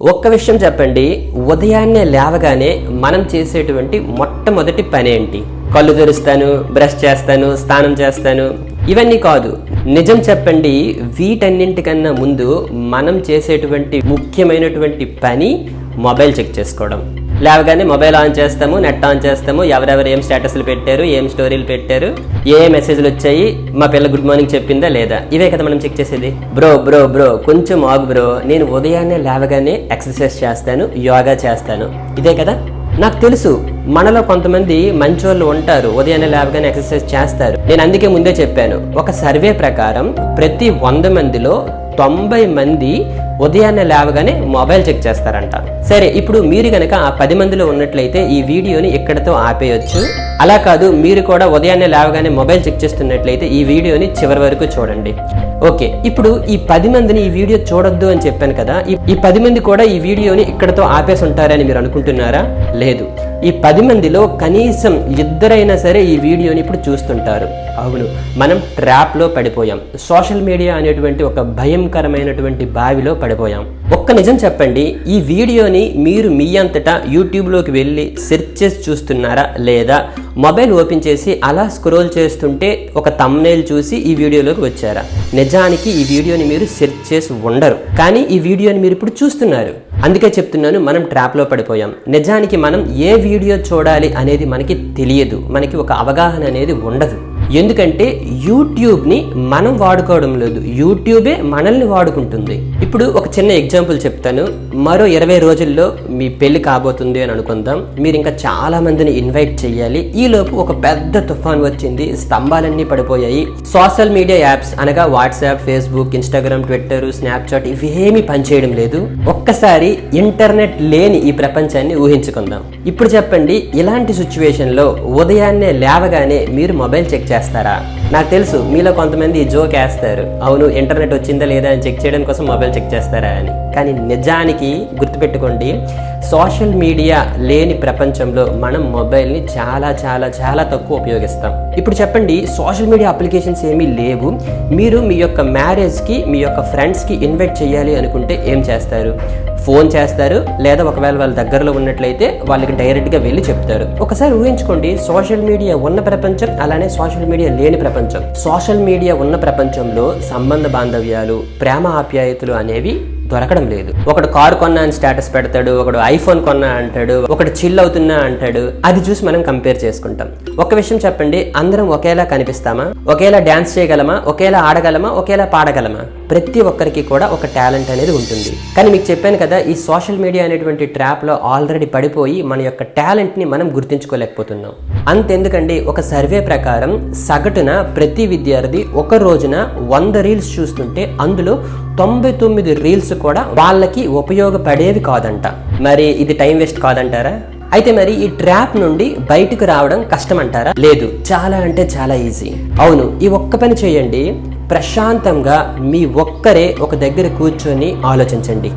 ఒక్క విషయం చెప్పండి. ఉదయాన్నే లేవగానే మనం చేసేటువంటి మొట్టమొదటి పని ఏంటి? కళ్ళు తెరుస్తాను బ్రష్ చేస్తాను స్నానం చేస్తాను. ఇవన్నీ కాదు. నిజం చెప్పండి వీటన్నింటికన్నా ముందు మనం చేసేటువంటి ముఖ్యమైనటువంటి పని మొబైల్ చెక్ చేసుకోవడం. లేవగానే మొబైల్ ఆన్ చేస్తాము నెట్ ఆన్ చేస్తాము. ఎవరెవరు ఏం స్టేటస్లు పెట్టారు ఏం స్టోరీలు పెట్టారు ఏ మెసేజ్లు వచ్చాయి మా పిల్ల గుడ్ మార్నింగ్ చెప్పిందా లేదా? ఇవే కదా మనం చెక్ చేసేది. బ్రో బ్రో బ్రో కొంచెం ఆగు బ్రో. నేను ఉదయాన్నే లేవగానే ఎక్సర్సైజ్ చేస్తాను యోగా చేస్తాను. ఇదే కదా? నాకు తెలుసు మనలో కొంతమంది మంచోళ్ళు ఉంటారు ఉదయాన్నే లేవగానే ఎక్సర్సైజ్ చేస్తారు. నేను అందుకే ముందే చెప్పాను ఒక సర్వే ప్రకారం ప్రతి వంద మందిలో తొంభై మంది ఉదయాన్నే లేవగానే మొబైల్ చెక్ చేస్తారంట. సరే ఇప్పుడు మీరు కనుక ఆ పది మందిలో ఉన్నట్లయితే ఈ వీడియోని ఇక్కడతో ఆపేయొచ్చు? అలా కాదు మీరు కూడా ఉదయాన్నే లేవగానే మొబైల్ చెక్ చేస్తున్నట్లయితే ఈ వీడియోని చివరి వరకు చూడండి. ఓకే ఇప్పుడు ఈ పది మందిని ఈ వీడియో చూడొద్దు అని చెప్పాను కదా ఈ- ఈ పది మంది కూడా ఈ వీడియోని ఇక్కడతో ఆపేసి ఉంటారని మీరు అనుకుంటున్నారా? లేదు. ఈ పది మందిలో కనీసం ఇద్దరైనా సరే ఈ వీడియోని ఇప్పుడు చూస్తుంటారు. అవును మనం ట్రాప్లో పడిపోయాం. సోషల్ మీడియా అనేటువంటి ఒక భయంకరమైనటువంటి బావిలో పడిపోయాం. ఒక్క నిజం చెప్పండి ఈ వీడియోని మీరు మీ అంతటా యూట్యూబ్లోకి వెళ్ళి సెర్చ్ చేసి చూస్తున్నారా లేదా మొబైల్ ఓపెన్ చేసి అలా స్క్రోల్ చేస్తుంటే ఒక తమ్నేల్ చూసి ఈ వీడియోలోకి వచ్చారా? నిజానికి ఈ వీడియోని మీరు సెర్చ్ చేసి ఉండరు. కానీ ఈ వీడియోని మీరు ఇప్పుడు చూస్తున్నారు. అందుకే చెప్తున్నాను మనం ట్రాప్లో పడిపోయాం. నిజానికి మనం ఏ వీడియో చూడాలి అనేది మనకి తెలియదు. మనకి ఒక అవగాహన అనేది ఉండదు. ఎందుకంటే యూట్యూబ్ని మనం వాడుకోవడం లేదు. యూట్యూబే మనల్ని వాడుకుంటుంది. ఇప్పుడు ఒక చిన్న ఎగ్జాంపుల్ చెప్తాను. మరో ఇరవై రోజుల్లో మీ పెళ్ళి కాబోతుంది అని అనుకుందాం. మీరు ఇంకా చాలా మందిని ఇన్వైట్ చేయాలి ఈలోపు ఒక పెద్ద తుఫాన్ వచ్చింది. స్తంభాలన్నీ పడిపోయాయి. సోషల్ మీడియా యాప్స్ అనగా WhatsApp Facebook Instagram Twitter Snapchat ఇవేమీ పనిచేయడం లేదు. ఒక్కసారి ఇంటర్నెట్ లేని ఈ ప్రపంచాన్ని ఊహించుకుందాం. ఇప్పుడు చెప్పండి ఇలాంటి సిచ్యువేషన్లో ఉదయాన్నే లేవగానే మీరు మొబైల్ చెక్ చేస్తారు? నాకు తెలుసు మీలో కొంతమంది జోక్ వేస్తారు. అవును ఇంటర్నెట్ వచ్చిందా లేదా అని చెక్ చేయడం కోసం మొబైల్ చెక్ చేస్తారా అని. కానీ నిజానికి గుర్తుపెట్టుకోండి సోషల్ మీడియా లేని ప్రపంచంలో మనం మొబైల్ని చాలా చాలా చాలా తక్కువ ఉపయోగిస్తాం. ఇప్పుడు చెప్పండి సోషల్ మీడియా అప్లికేషన్స్ ఏమీ లేవు. మీరు మీ యొక్క మ్యారేజ్కి మీ యొక్క ఫ్రెండ్స్కి ఇన్వైట్ చేయాలి అనుకుంటే ఏం చేస్తారు? ఫోన్ చేస్తారు లేదా ఒకవేళ వాళ్ళ దగ్గరలో ఉన్నట్లయితే వాళ్ళకి డైరెక్ట్గా వెళ్ళి చెప్తారు. ఒకసారి ఊహించుకోండి సోషల్ మీడియా ఉన్న ప్రపంచం అలానే సోషల్ మీడియా లేని ప్రపంచం. సోషల్ మీడియా ఉన్న ప్రపంచంలో సంబంధ బాంధవ్యాలు ప్రేమ ఆప్యాయతలు అనేవి దొరకడం లేదు. ఒకడు కారు కొన్నా అని స్టేటస్ పెడతాడు ఒకడు ఐఫోన్ కొన్నా అంటాడు ఒకడు చిల్ అవుతున్నా అంటాడు. అది చూసి మనం కంపేర్ చేసుకుంటాం. ఒక విషయం చెప్పండి అందరం ఒకేలా కనిపిస్తామా? ఒకేలా డాన్స్ చేయగలమా? ఒకేలా ఆడగలమా? ఒకేలా పాడగలమా? ప్రతి ఒక్కరికి కూడా ఒక టాలెంట్ అనేది ఉంటుంది. కానీ మీకు చెప్పాను కదా ఈ సోషల్ మీడియా అనేటువంటి ట్రాప్లో ఆల్రెడీ పడిపోయి మన యొక్క టాలెంట్ని మనం గుర్తించుకోలేకపోతున్నాం. అంతెందుకండి ఒక సర్వే ప్రకారం సగటున ప్రతి విద్యార్థి ఒక రోజున వంద రీల్స్ చూస్తుంటే అందులో తొంభై తొమ్మిది రీల్స్ కూడా వాళ్ళకి ఉపయోగపడేవి కాదంట. మరి ఇది టైం వేస్ట్ కాదంటారా? అయితే మరి ఈ ట్రాప్ నుండి బయటకు రావడం కష్టం అంటారా లేదు చాలా అంటే చాలా ఈజీ. అవును ఈ ఒక్క పని చేయండి. ప్రశాంతంగా మీ ఒక్కరే ఒక దగ్గర కూర్చొని ఆలోచించండి.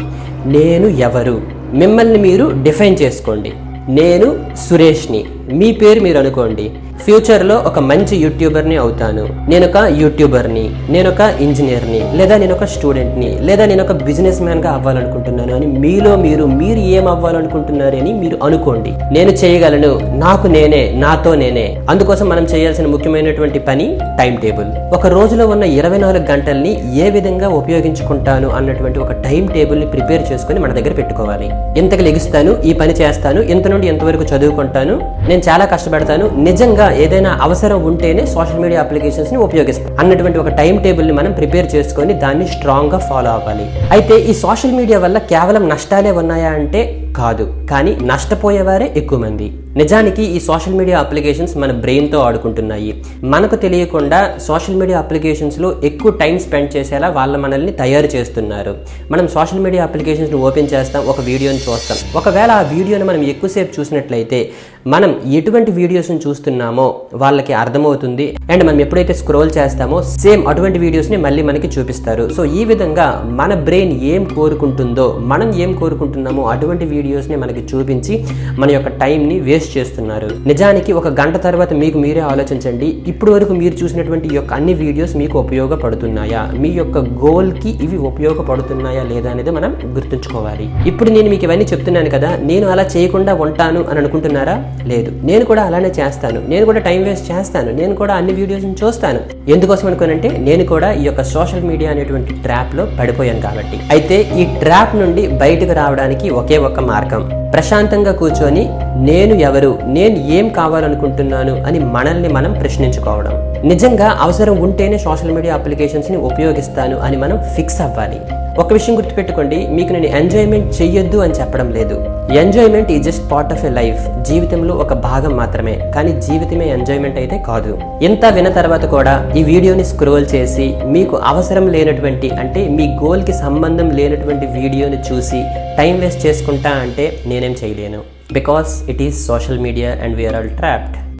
నేను ఎవరు? మిమ్మల్ని మీరు డిఫైన్ చేసుకోండి. నేను సురేష్ని. మీ పేరు మీరు అనుకోండి. ఫ్యూచర్లో ఒక మంచి యూట్యూబర్ని అవుతాను. నేను ఒక యూట్యూబర్ని నేను ఒక ఇంజనీర్ని లేదా నేను ఒక స్టూడెంట్ని లేదా నేను ఒక బిజినెస్ మ్యాన్గా అవ్వాలనుకుంటున్నాను అని మీలో మీరు మీరు ఏం అవ్వాలనుకుంటున్నారని మీరు అనుకోండి. నేను చేయగలను. నాకు నేనే నాతో నేనే. అందుకోసం మనం చేయాల్సిన ముఖ్యమైనటువంటి పని టైం టేబుల్. ఒక రోజులో ఉన్న ఇరవై నాలుగు గంటల్ని ఏ విధంగా ఉపయోగించుకుంటాను అన్నటువంటి ఒక టైం టేబుల్ని ప్రిపేర్ చేసుకొని మన దగ్గర పెట్టుకోవాలి. ఎంతకు లెగిస్తాను ఈ పని చేస్తాను ఎంత నుండి ఎంతవరకు చదువుకుంటాను నేను చాలా కష్టపడతాను నిజంగా ఏదైనా అవసరం ఉంటేనే సోషల్ మీడియా అప్లికేషన్స్ని ఉపయోగిస్తాం. అన్నటువంటి ఒక టైం టేబుల్ని మనం ప్రిపేర్ చేసుకొని దాన్ని స్ట్రాంగ్గా ఫాలో అవ్వాలి. అయితే ఈ సోషల్ మీడియా వల్ల కేవలం నష్టాలే ఉన్నాయా అంటే కాదు. కానీ నష్టపోయేవారే ఎక్కువ మంది. నిజానికి ఈ సోషల్ మీడియా అప్లికేషన్స్ మన బ్రెయిన్తో ఆడుకుంటున్నాయి. మనకు తెలియకుండా సోషల్ మీడియా అప్లికేషన్స్లో ఎక్కువ టైం స్పెండ్ చేసేలా వాళ్ళ మనల్ని తయారు చేస్తున్నారు. మనం సోషల్ మీడియా అప్లికేషన్స్ని ఓపెన్ చేస్తాం ఒక వీడియోని చూస్తాం. ఒకవేళ ఆ వీడియోని మనం ఎక్కువసేపు చూసినట్లయితే మనం ఎటువంటి వీడియోస్ని చూస్తున్నామో వాళ్ళకి అర్థమవుతుంది. అండ్ మనం ఎప్పుడైతే స్క్రోల్ చేస్తామో సేమ్ అటువంటి వీడియోస్ని మళ్ళీ మనకి చూపిస్తారు. సో ఈ విధంగా మన బ్రెయిన్ ఏం కోరుకుంటుందో మనం ఏం కోరుకుంటున్నామో అటువంటి వీడియోస్ని మనకి చూపించి మన యొక్క టైంని వేస్ట్ వేస్ట్ చేస్తున్నారు. నిజానికి ఒక గంట తర్వాత మీకు మీరే ఆలోచించండి. ఇప్పుడు వరకు మీరు చూసినటువంటి యొక్క అన్ని వీడియోస్ మీకు ఉపయోగపడుతున్నాయా? మీ యొక్క గోల్కి ఇవి ఉపయోగపడుతున్నాయా లేదా అనేది మనం గుర్తుంచుకోవాలి. ఇప్పుడు నేను మీకు ఇవన్నీ చెప్తున్నాను కదా నేను అలా చేయకుండా ఉంటాను అని అనుకుంటున్నారా? లేదు. నేను కూడా అలానే చేస్తాను. నేను కూడా టైం వేస్ట్ చేస్తాను. నేను కూడా అన్ని వీడియోస్ చూస్తాను. ఎందుకోసం అనుకోనంటే నేను కూడా ఈ యొక్క సోషల్ మీడియా అనేటువంటి ట్రాప్లో పడిపోయాను కాబట్టి. అయితే ఈ ట్రాప్ నుండి బయటకు రావడానికి ఒకే ఒక్క మార్గం. ప్రశాంతంగా కూర్చొని నేను ఎవరు నేను ఏం కావాలనుకుంటున్నాను అని మనల్ని మనం ప్రశ్నించుకోవడం. నిజంగా అవసరం ఉంటేనే సోషల్ మీడియా అప్లికేషన్స్ని ఉపయోగిస్తాను అని మనం ఫిక్స్ అవ్వాలి. ఒక విషయం గుర్తుపెట్టుకోండి మీకు నేను ఎంజాయ్మెంట్ చెయ్యొద్దు అని చెప్పడం లేదు. ఎంజాయ్మెంట్ ఈ just part of a life. జీవితంలో ఒక భాగం మాత్రమే కానీ జీవితమే ఎంజాయ్మెంట్ అయితే కాదు. ఇంత విన్న తర్వాత కూడా ఈ వీడియోని స్క్రోల్ చేసి మీకు అవసరం లేనటువంటి అంటే మీ గోల్కి సంబంధం లేనటువంటి వీడియోని చూసి టైం వేస్ట్ చేసుకుంటా అంటే నేనేం చేయలేను. Because it is social media and we are all trapped.